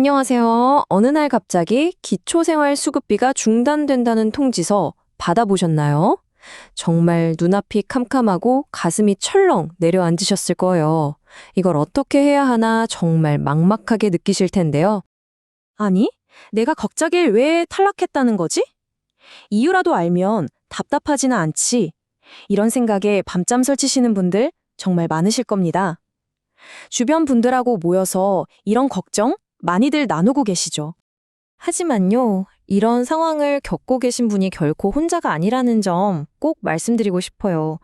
안녕하세요. 어느 날 갑자기 기초생활수급비가 중단된다는 통지서 받아보셨나요? 정말 눈앞이 캄캄하고 가슴이 철렁 내려앉으셨을 거예요. 이걸 어떻게 해야 하나 정말 막막하게 느끼실 텐데요. 아니, 내가 갑자기 왜 탈락했다는 거지? 이유라도 알면 답답하지는 않지. 이런 생각에 밤잠 설치시는 분들 정말 많으실 겁니다. 주변 분들하고 모여서 이런 걱정 많이들 나누고 계시죠. 하지만요, 이런 상황을 겪고 계신 분이 결코 혼자가 아니라는 점 꼭 말씀드리고 싶어요.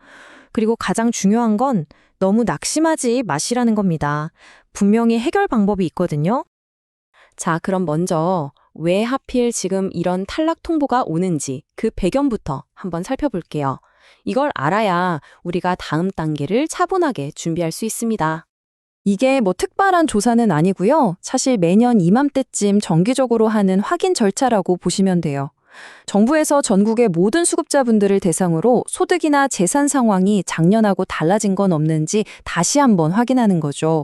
그리고 가장 중요한 건 너무 낙심하지 마시라는 겁니다. 분명히 해결 방법이 있거든요. 자, 그럼 먼저 왜 하필 지금 이런 탈락 통보가 오는지 그 배경부터 한번 살펴볼게요. 이걸 알아야 우리가 다음 단계를 차분하게 준비할 수 있습니다. 이게 뭐 특별한 조사는 아니고요. 사실 매년 이맘때쯤 정기적으로 하는 확인 절차라고 보시면 돼요. 정부에서 전국의 모든 수급자분들을 대상으로 소득이나 재산 상황이 작년하고 달라진 건 없는지 다시 한번 확인하는 거죠.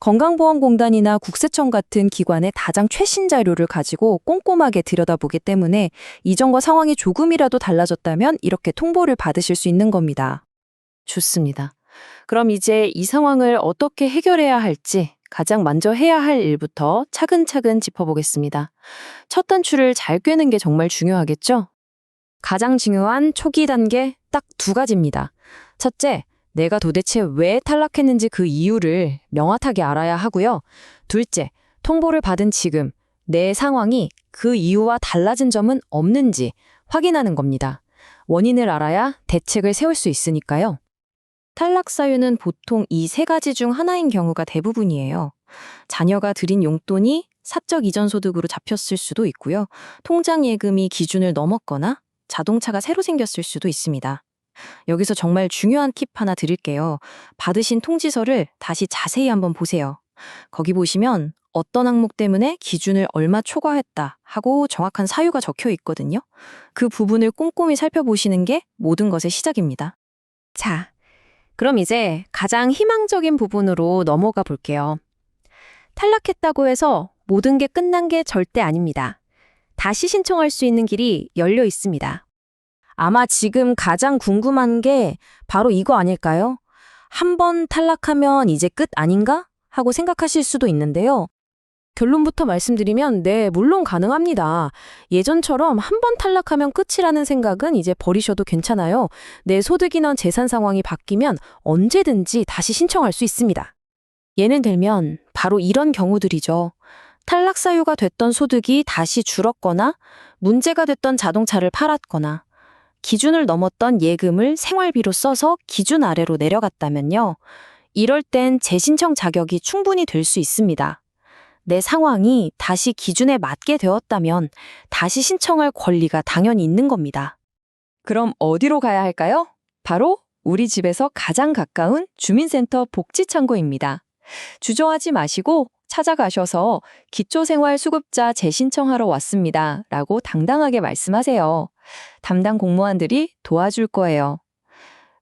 건강보험공단이나 국세청 같은 기관의 가장 최신 자료를 가지고 꼼꼼하게 들여다보기 때문에 이전과 상황이 조금이라도 달라졌다면 이렇게 통보를 받으실 수 있는 겁니다. 좋습니다. 그럼 이제 이 상황을 어떻게 해결해야 할지 가장 먼저 해야 할 일부터 차근차근 짚어보겠습니다. 첫 단추를 잘 꿰는 게 정말 중요하겠죠? 가장 중요한 초기 단계 딱 두 가지입니다. 첫째, 내가 도대체 왜 탈락했는지 그 이유를 명확하게 알아야 하고요. 둘째, 통보를 받은 지금 내 상황이 그 이유와 달라진 점은 없는지 확인하는 겁니다. 원인을 알아야 대책을 세울 수 있으니까요. 탈락 사유는 보통 이 세 가지 중 하나인 경우가 대부분이에요. 자녀가 들인 용돈이 사적 이전 소득으로 잡혔을 수도 있고요. 통장 예금이 기준을 넘었거나 자동차가 새로 생겼을 수도 있습니다. 여기서 정말 중요한 팁 하나 드릴게요. 받으신 통지서를 다시 자세히 한번 보세요. 거기 보시면 어떤 항목 때문에 기준을 얼마 초과했다 하고 정확한 사유가 적혀 있거든요. 그 부분을 꼼꼼히 살펴보시는 게 모든 것의 시작입니다. 자, 그럼 이제 가장 희망적인 부분으로 넘어가 볼게요. 탈락했다고 해서 모든 게 끝난 게 절대 아닙니다. 다시 신청할 수 있는 길이 열려 있습니다. 아마 지금 가장 궁금한 게 바로 이거 아닐까요? 한 번 탈락하면 이제 끝 아닌가? 하고 생각하실 수도 있는데요. 결론부터 말씀드리면 네, 물론 가능합니다. 예전처럼 한 번 탈락하면 끝이라는 생각은 이제 버리셔도 괜찮아요. 내 소득이나 재산 상황이 바뀌면 언제든지 다시 신청할 수 있습니다. 예를 들면 바로 이런 경우들이죠. 탈락 사유가 됐던 소득이 다시 줄었거나 문제가 됐던 자동차를 팔았거나 기준을 넘었던 예금을 생활비로 써서 기준 아래로 내려갔다면요. 이럴 땐 재신청 자격이 충분히 될 수 있습니다. 내 상황이 다시 기준에 맞게 되었다면 다시 신청할 권리가 당연히 있는 겁니다. 그럼 어디로 가야 할까요? 바로 우리 집에서 가장 가까운 주민센터 복지창고입니다. 주저하지 마시고 찾아가셔서 기초생활수급자 재신청하러 왔습니다. 라고 당당하게 말씀하세요. 담당 공무원들이 도와줄 거예요.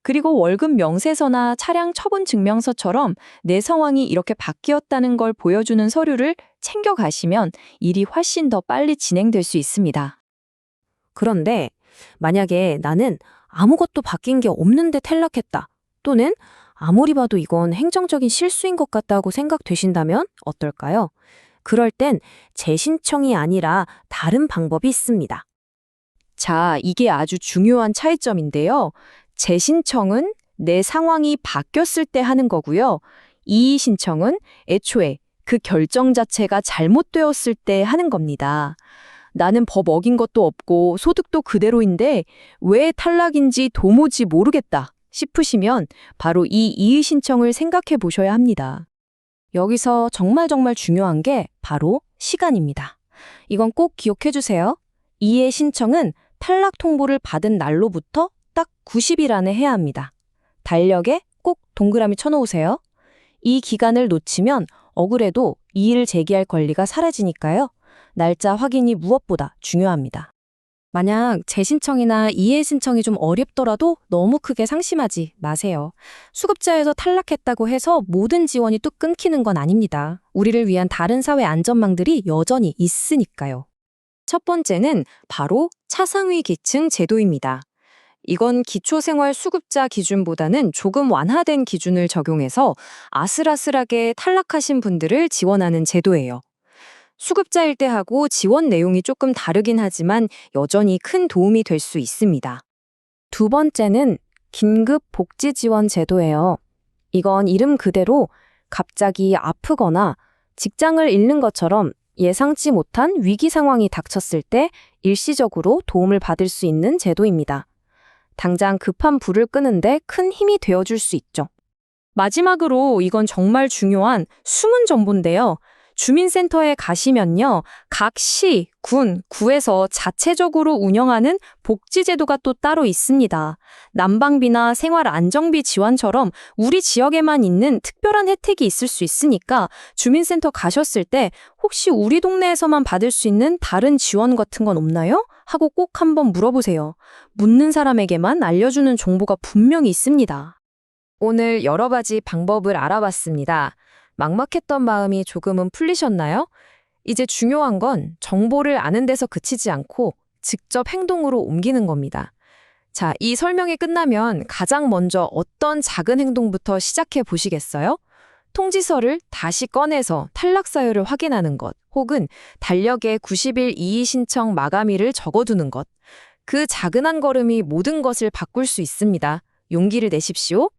그리고 월급 명세서나 차량 처분 증명서처럼 내 상황이 이렇게 바뀌었다는 걸 보여주는 서류를 챙겨 가시면 일이 훨씬 더 빨리 진행될 수 있습니다. 그런데 만약에 나는 아무것도 바뀐 게 없는데 탈락했다. 또는 아무리 봐도 이건 행정적인 실수인 것 같다고 생각되신다면 어떨까요? 그럴 땐 재신청이 아니라 다른 방법이 있습니다. 자, 이게 아주 중요한 차이점인데요. 재신청은 내 상황이 바뀌었을 때 하는 거고요. 이의 신청은 애초에 그 결정 자체가 잘못되었을 때 하는 겁니다. 나는 법 어긴 것도 없고 소득도 그대로인데 왜 탈락인지 도무지 모르겠다 싶으시면 바로 이 이의 신청을 생각해 보셔야 합니다. 여기서 정말 정말 중요한 게 바로 시간입니다. 이건 꼭 기억해 주세요. 이의 신청은 탈락 통보를 받은 날로부터 딱 90일 안에 해야 합니다. 달력에 꼭 동그라미 쳐놓으세요. 이 기간을 놓치면 억울해도 이의를 제기할 권리가 사라지니까요. 날짜 확인이 무엇보다 중요합니다. 만약 재신청이나 이해 신청이 좀 어렵더라도 너무 크게 상심하지 마세요. 수급자에서 탈락했다고 해서 모든 지원이 뚝 끊기는 건 아닙니다. 우리를 위한 다른 사회 안전망들이 여전히 있으니까요. 첫 번째는 바로 차상위 계층 제도입니다. 이건 기초생활 수급자 기준보다는 조금 완화된 기준을 적용해서 아슬아슬하게 탈락하신 분들을 지원하는 제도예요. 수급자일 때하고 지원 내용이 조금 다르긴 하지만 여전히 큰 도움이 될 수 있습니다. 두 번째는 긴급 복지 지원 제도예요. 이건 이름 그대로 갑자기 아프거나 직장을 잃는 것처럼 예상치 못한 위기 상황이 닥쳤을 때 일시적으로 도움을 받을 수 있는 제도입니다. 당장 급한 불을 끄는데 큰 힘이 되어줄 수 있죠. 마지막으로 이건 정말 중요한 숨은 정보인데요. 주민센터에 가시면요. 각 시, 군, 구에서 자체적으로 운영하는 복지제도가 또 따로 있습니다. 난방비나 생활 안정비 지원처럼 우리 지역에만 있는 특별한 혜택이 있을 수 있으니까 주민센터 가셨을 때 혹시 우리 동네에서만 받을 수 있는 다른 지원 같은 건 없나요? 하고 꼭 한번 물어보세요. 묻는 사람에게만 알려주는 정보가 분명히 있습니다. 오늘 여러 가지 방법을 알아봤습니다. 막막했던 마음이 조금은 풀리셨나요? 이제 중요한 건 정보를 아는 데서 그치지 않고 직접 행동으로 옮기는 겁니다. 자, 이 설명이 끝나면 가장 먼저 어떤 작은 행동부터 시작해 보시겠어요? 통지서를 다시 꺼내서 탈락 사유를 확인하는 것, 혹은 달력에 90일 이의 신청 마감일을 적어두는 것. 그 작은 한 걸음이 모든 것을 바꿀 수 있습니다. 용기를 내십시오.